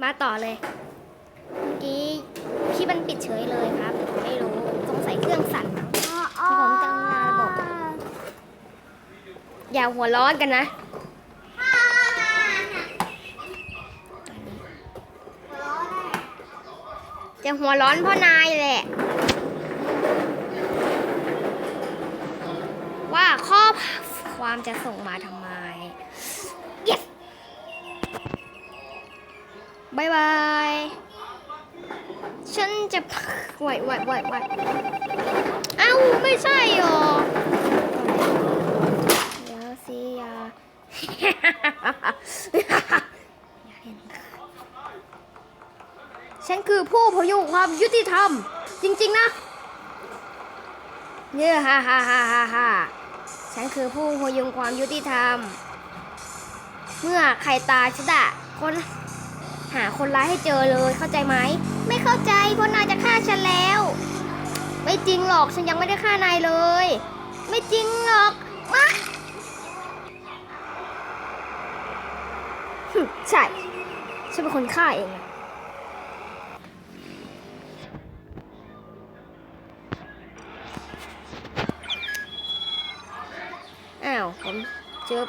มาต่อเลยเมื่อกี้ที่มันปิดเฉยเลยครับไม่รู้สงสัยเครื่องสั่นมั้งผมจะเอางานระบบอย่าหัวร้อนกันนะจะหัวร้อนเพราะนายแหละ ว่าข้อความจะส่งมาทำไม บายบาย ฉันจะไหวไหวไหวไหวเอ้าไม่ใช่หรอเดี๋ยวสิอย่าฉันคือผู้พยุงความยุติธรรม จริง ๆ นะเนี่ยฮ่าฮ่าฮ่าฮ่าฮ่าฉันคือผู้พยุงความยุติธรรม เมื่อใครตายฉันอะคน หาคนร้ายให้เจอเลยเข้าใจไหม ไม่เข้าใจเพราะนายจะฆ่าฉันแล้ว ไม่จริงหรอกฉันยังไม่ได้ฆ่านายเลย ไม่จริงหรอกมาหึใช่ ฉันเป็นคนฆ่าเองอ้าวผมเจอ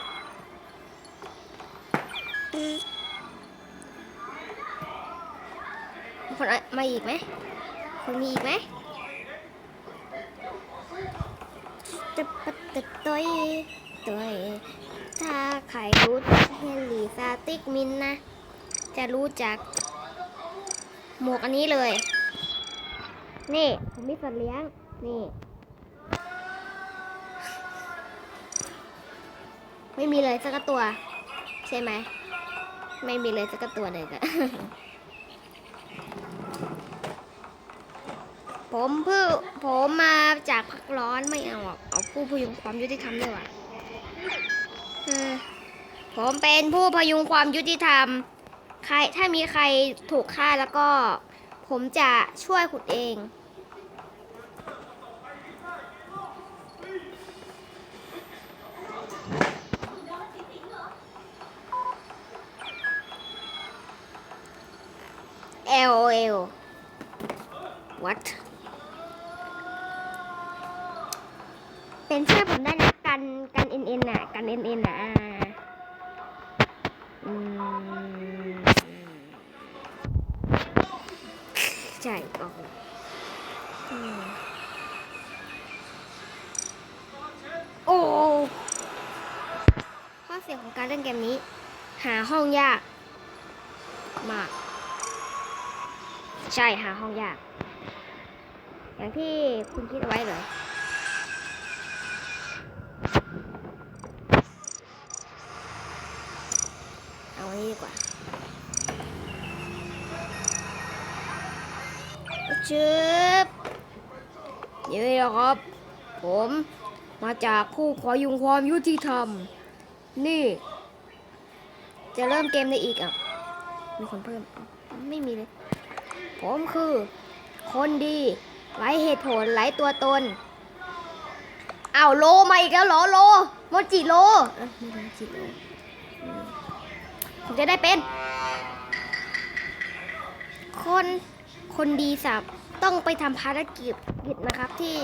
คนมาอีกไหมคนมีอีกไหมจะปัดตะต้อยต้อยถ้าใครรู้จักเฮนรี่ซาติกมินนะ จะรู้จัก หมวกอันนี้เลย นี่ผมมีสัตว์เลี้ยง นี่ ไม่มีเลยสักตัว ใช่ไหม ไม่มีเลยสักตัวเลยก็ ผมเพื่อผมมาจากพักร้อนไม่เอาอะเอาผู้พยุงความยุติธรรมด้วยว่ะผมเป็นผู้พยุงความยุติธรรม ใครถ้ามีใครถูกฆ่าแล้วก็ ผมจะช่วยคุณเอง L O L what ็นชื่อผมได้นะกันกันเอ็นเอ็นน่ะ กันเอ็นเอ็นน่ะอ่าอืมใช่โอ้โหอืมโอ้ข้อเสียของการเล่นเกมนี้ หาห้องยาก มาก ใช่หาห้องยาก อย่างที่คุณคิดเอาไว้เลย เอาอันนี้ดีกว่า ชืบนี่แหละครับ ผมมาจากผู้ขอยุงความยุติธรรม นี่ จะเริ่มเกมได้อีกอะ มีคนเพิ่มไม่มีเลย ผมคือ คนดีไร้เหตุผลไร้ตัวตนอ้าวโลมาอีกแล้วเหรอโลโมจิโลไม่ใช่โมจิโลผมจะได้เป็น คน คนดีสับต้องไปทำภารกิจนะครับที่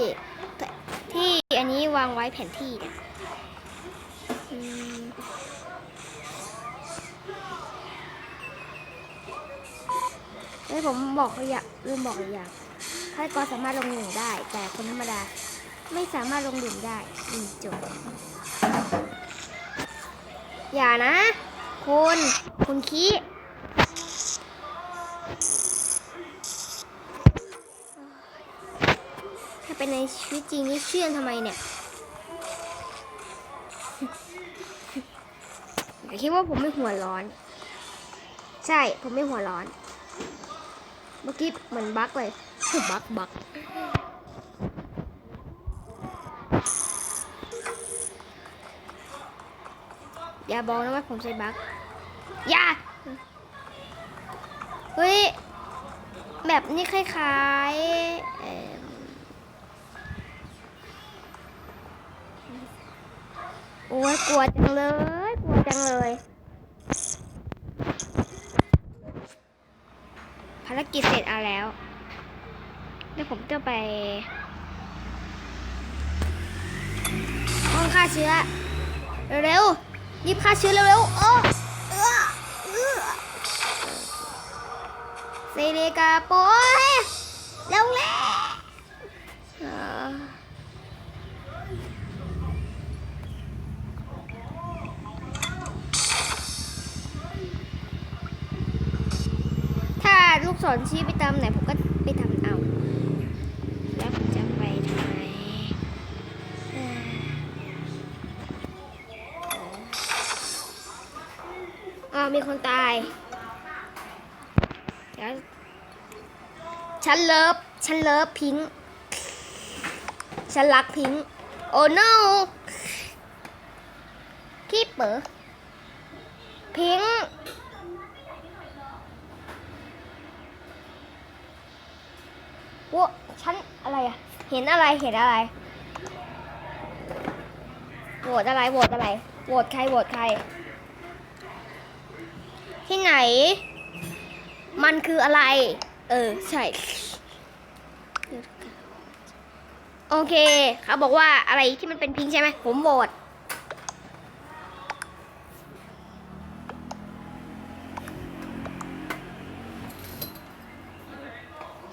ที่อันนี้วางไว้แผนที่เนี่ยเอ้ผมบอกเขาอยากลืมบอกอย่างฆาตกรสามารถลงหนึ่งได้ แต่คนธรรมดาไม่สามารถลงหนึ่งได้อืมจบ อย่านะ คุณ คุณคีถ้า เป็นในชีวิตจริงนี่เชื่อนทำไมเนี่ยอย่าคิดว่าผมไม่หัวร้อน ใช่ผมไม่หัวร้อน เมื่อกี้เหมือนบั๊กเลยบั๊กบั๊กอย่าบอกนะว่าผมใช้บั๊กอย่า เฮ้ย แบบนี้คล้ายๆเอิ่ม โอ้ยกลัวจังเลย กลัวจังเลยารกิจเสร็จเอาแล้ว เดี๋ยวผมจะไปห้องฆ่าเชื้อ เร็วๆรีบฆ่าเชื้อเร็วๆโอ้เออเออเซเนกาโปยเร็วๆเอ่อถ้าลูกศรชี้ไปตามไหนผมก็ไปทำเอาแล้วผมจะไปทางไหนเอ่ออ่ามีคนตายเดี๋ยวฉันเลิฟฉันเลิฟพิงฉันรักพิงโอ้ no คีเปอร์พิง ว้ฉันอะไรอะเห็นอะไรเห็นอะไรโหวตอะไรโหวตอะไรโหวตใครโหวตใคร ที่ไหน มันคืออะไร เออใช่โอเค เขาบอกว่าอะไรที่มันเป็นพิงใช่ไหมผมโหวต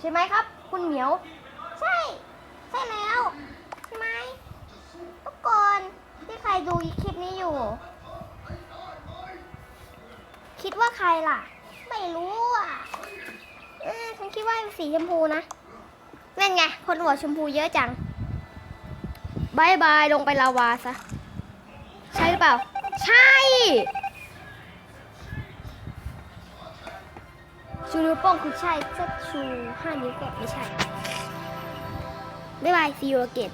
ใช่ไหมครับ คุณเหมียว ใช่ ใช่แล้วใช่ไหมทุกคนที่ใครดูคลิปนี้อยู่ คิดว่าใครล่ะ ไม่รู้อะเออฉันคิดว่าสีชมพูนะนั่นไง คนหัวชมพูเยอะจังบายบาย ลงไปลาวาซะ ใช่หรือเปล่า ใช่ ชูนิ้วโป้งคือใช่ถ้าชูห้านิ้วก็ไม่ใช่ บ๊ายบาย see you again